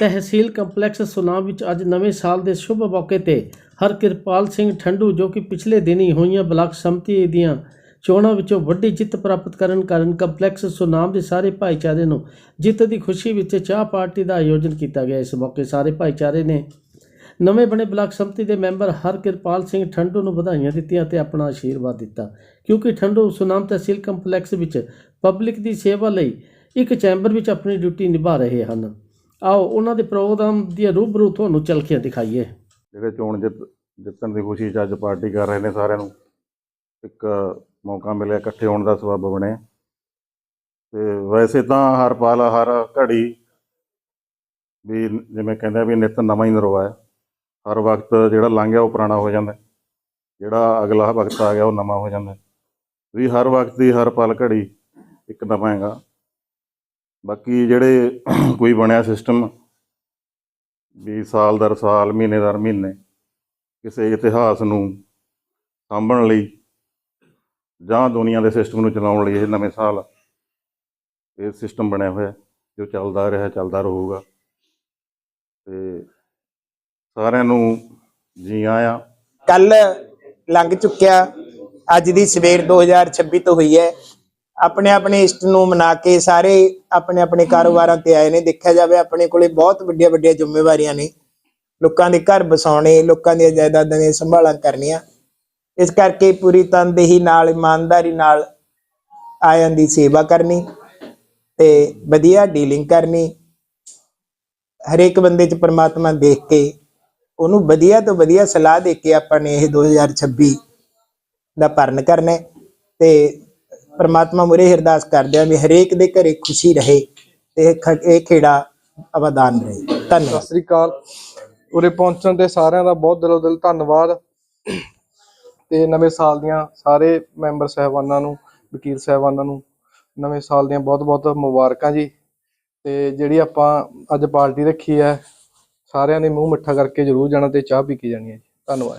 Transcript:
ਤਹਿਸੀਲ complex Sunam ਵਿੱਚ ਅੱਜ ਨਵੇਂ ਸਾਲ ਦੇ ਸ਼ੁਭ ਮੌਕੇ ਤੇ ਹਰਕਿਰਪਾਲ ਸਿੰਘ ਠੰਡੂ ਜੋ ਕਿ ਪਿਛਲੇ ਦਿਨੀ ਹੋਈਆਂ ਬਲਾਕ ਸੰਮਤੀ ਦੀਆਂ ਚੋਣਾਂ ਵਿੱਚੋਂ ਵੱਡੀ ਜਿੱਤ ਪ੍ਰਾਪਤ ਕਰਨ ਕਾਰਨ ਕੰਪਲੈਕਸ ਸੁਨਾਮ ਦੇ ਸਾਰੇ ਭਾਈਚਾਰੇ ਨੂੰ ਜਿੱਤ ਦੀ ਖੁਸ਼ੀ ਵਿੱਚ ਚਾਹ ਪਾਰਟੀ ਦਾ ਆਯੋਜਨ ਕੀਤਾ ਗਿਆ। ਇਸ ਮੌਕੇ ਸਾਰੇ ਭਾਈਚਾਰੇ ਨੇ ਨਵੇਂ ਬਣੇ ਬਲਾਕ ਸੰਮਤੀ ਦੇ ਮੈਂਬਰ ਹਰਕਿਰਪਾਲ ਸਿੰਘ ਠੰਡੂ ਨੂੰ ਵਧਾਈਆਂ ਦਿੱਤੀਆਂ ਤੇ ਆਪਣਾ ਆਸ਼ੀਰਵਾਦ ਦਿੱਤਾ, ਕਿਉਂਕਿ ਠੰਡੂ ਸੁਨਾਮ ਤਹਿਸੀਲ ਕੰਪਲੈਕਸ ਵਿੱਚ ਪਬਲਿਕ ਦੀ ਸੇਵਾ ਲਈ ਇੱਕ ਚੈਂਬਰ ਵਿੱਚ ਆਪਣੀ ਡਿਊਟੀ ਨਿਭਾ ਰਹੇ ਹਨ। ਆਓ, ਉਹਨਾਂ ਦੇ ਪ੍ਰੋਗਰਾਮ ਦੀ ਰੂਬਰੂ ਤੁਹਾਨੂੰ ਚਲਖੀਆਂ ਦਿਖਾਈਏ। ਜਿਹੜੇ ਚੋਣ ਜਿੱਤ, ਜਿੱਤਣ ਦੀ ਖੁਸ਼ੀ 'ਚ ਅੱਜ ਪਾਰਟੀ ਕਰ ਰਹੇ ਨੇ ਸਾਰਿਆਂ ਨੂੰ। ਇੱਕ ਮੌਕਾ ਮਿਲਿਆ, ਇਕੱਠੇ ਹੋਣ ਦਾ ਸਬੱਬ ਬਣਿਆ ਤੇ ਵੈਸੇ ਤਾਂ ਹਰ ਪਲ, ਹਰ ਘੜੀ ਵੀ ਜਿਵੇਂ ਕਹਿੰਦੇ ਵੀ ਨਿਤ ਨਵਾਂ ਹੀ ਨਰਵਾ ਹੈ। ਹਰ ਵਕਤ ਜਿਹੜਾ ਲੰਘ ਗਿਆ ਉਹ ਪੁਰਾਣਾ ਹੋ ਜਾਂਦਾ ਜਿਹੜਾ ਅਗਲਾ ਵਕਤ ਆ ਗਿਆ ਉਹ ਨਵਾਂ ਹੋ ਜਾਂਦਾ ਵੀ ਹਰ ਵਕਤ ਦੀ ਹਰ ਪਲ ਘੜੀ ਇੱਕ ਨਵਾਂ ਹੈਗਾ। ਬਾਕੀ ਜਿਹੜੇ ਕੋਈ ਬਣਿਆ ਸਿਸਟਮ ਵੀ ਸਾਲ ਦਰ ਸਾਲ, ਮਹੀਨੇ ਦਰ ਮਹੀਨੇ, ਕਿਸੇ ਇਤਿਹਾਸ ਨੂੰ ਸਾਂਭਣ ਲਈ ਜਾਂ ਦੁਨੀਆ ਦੇ ਸਿਸਟਮ ਨੂੰ ਚਲਾਉਣ ਲਈ ਇਹ ਨਵੇਂ ਸਾਲ ਇਹ ਸਿਸਟਮ ਬਣਿਆ ਹੋਇਆ, ਜੋ ਚੱਲਦਾ ਰਿਹਾ, ਚੱਲਦਾ ਰਹੂਗਾ। ਤੇ ਸਾਰਿਆਂ ਨੂੰ ਜੀ ਆਇਆਂ। ਕੱਲ ਲੰਘ ਚੁੱਕਿਆ, ਅੱਜ ਦੀ ਸਵੇਰ 2026 ਤੋਂ ਹੋਈ ਹੈ। ਆਪਣੇ ਆਪਣੇ ਇਸ਼ਟ ਨੂੰ ਮਨਾ ਕੇ ਸਾਰੇ ਆਪਣੇ ਆਪਣੇ ਕਾਰੋਬਾਰਾਂ ਤੇ ਆਏ ਨੇ। ਦੇਖਿਆ ਜਾਵੇ ਆਪਣੇ ਕੋਲੇ ਬਹੁਤ ਵੱਡੀਆਂ ਵੱਡੀਆਂ ਜ਼ਿੰਮੇਵਾਰੀਆਂ ਨੇ। ਲੋਕਾਂ ਦੇ ਘਰ ਬਸਾਉਣੇ ਲੋਕਾਂ ਦੀਆਂ ਜਾਇਦਾਦਾਂ ਦੀਆਂ ਸੰਭਾਲਾਂ ਕਰਨੀਆਂ। ਇਸ ਕਰਕੇ ਪੂਰੀ ਤਨਦੇਹੀ ਨਾਲ, ਇਮਾਨਦਾਰੀ ਨਾਲ ਆਇਆਂ ਦੀ ਸੇਵਾ ਕਰਨੀ ਤੇ ਵਧੀਆ ਡੀਲਿੰਗ ਕਰਨੀ। ਹਰੇਕ ਬੰਦੇ 'ਚ ਪਰਮਾਤਮਾ ਦੇਖ ਕੇ, ਉਹਨੂੰ ਵਧੀਆ ਤੋਂ ਵਧੀਆ ਸਲਾਹ ਦੇ ਕੇ ਆਪਾਂ ਨੇ ਇਹ 2026 ਦਾ ਭਰਨ ਕਰਨਾ ਹੈ ਤੇ ਪਰਮਾਤਮਾ ਮੁਰੇ ਅਰਦਾਸ ਕਰਦੇ ਆ ਵੀ ਹਰੇਕ ਦੇ ਘਰੇ ਖੁਸ਼ੀ ਰਹੇ ਤੇ ਇਹ ਖ- ਇਹ ਖੇੜਾ ਆਬਾਦਾਨ ਰਹੇ। ਧੰਨਵਾਦ। ਸਤਿ ਸ੍ਰੀ ਅਕਾਲ। ਉਰੇ ਪਹੁੰਚਣ ਤੇ ਸਾਰਿਆਂ ਦਾ ਬਹੁਤ ਦਿਲੋਂ ਦਿਲ ਧੰਨਵਾਦ। ਤੇ ਨਵੇਂ ਸਾਲ ਦੀਆਂ ਸਾਰੇ ਮੈਂਬਰ ਸਹਿਬਾਨਾਂ ਨੂੰ, ਵਕੀਲ ਸਹਿਬਾਨਾਂ ਨੂੰ ਨਵੇਂ ਸਾਲ ਦੀਆਂ ਬਹੁਤ-ਬਹੁਤ ਮੁਬਾਰਕਾਂ ਜੀ। ਤੇ ਜਿਹੜੀ ਆਪਾਂ ਅੱਜ ਪਾਰਟੀ ਰੱਖੀ ਹੈ, ਸਾਰਿਆਂ ਨੇ ਮੂੰਹ ਮਿੱਠਾ ਕਰਕੇ ਜਰੂਰ ਜਾਣਾ ਤੇ ਚਾਹ ਪੀ ਕੇ ਜਾਣੀ ਹੈ ਜੀ। ਧੰਨਵਾਦ।